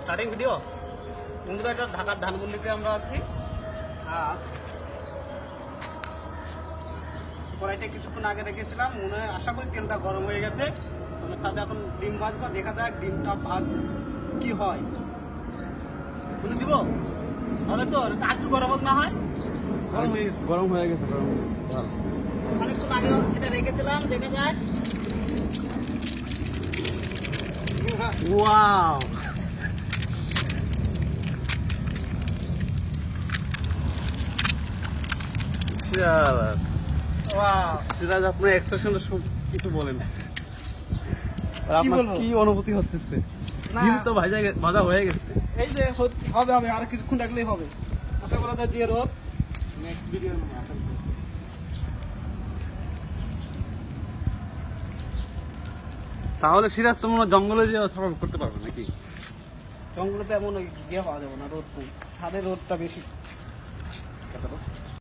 Starting video বন্ধুরা এটা ঢাকার ধানমন্ডিতে আমরা আছি। আর কড়াইটা কিছুক্ষণ আগে রেখেছিলাম মনে হয় আশা করি তেলটা গরম হয়ে গেছে। আমরা সাথে এখন ডিম ভাজবো দেখা যাক ডিমটা ভাজ কি হয়। বলে দিব? হবে তো একটু গরম না হয়। গরম হয়ে গেছে গরম হয়ে গেছে। গরম। অনেকক্ষণ আগে এটা রেখেছিলাম দেখা যায় ওয়াও সিরাজ আপনার এক্সপ্রেশনের কিছু বলেন আর আপনার কি অনুভূতি হচ্ছে? তো ভাজা হয়ে গেছে। এই যে হবে হবে আর কিছুক্ষণ রাখলেই হবে। আশা করা যায় যে রোদ। নেক্সট ভিডিও তাহলে সিরাজ তো মনে জঙ্গলে যে সার্ভাইভ করতে পারবে নাকি? জঙ্গলে তো এমন ইয়ে পাওয়া যাবে না, রোদ ছাদে রোদটা বেশি।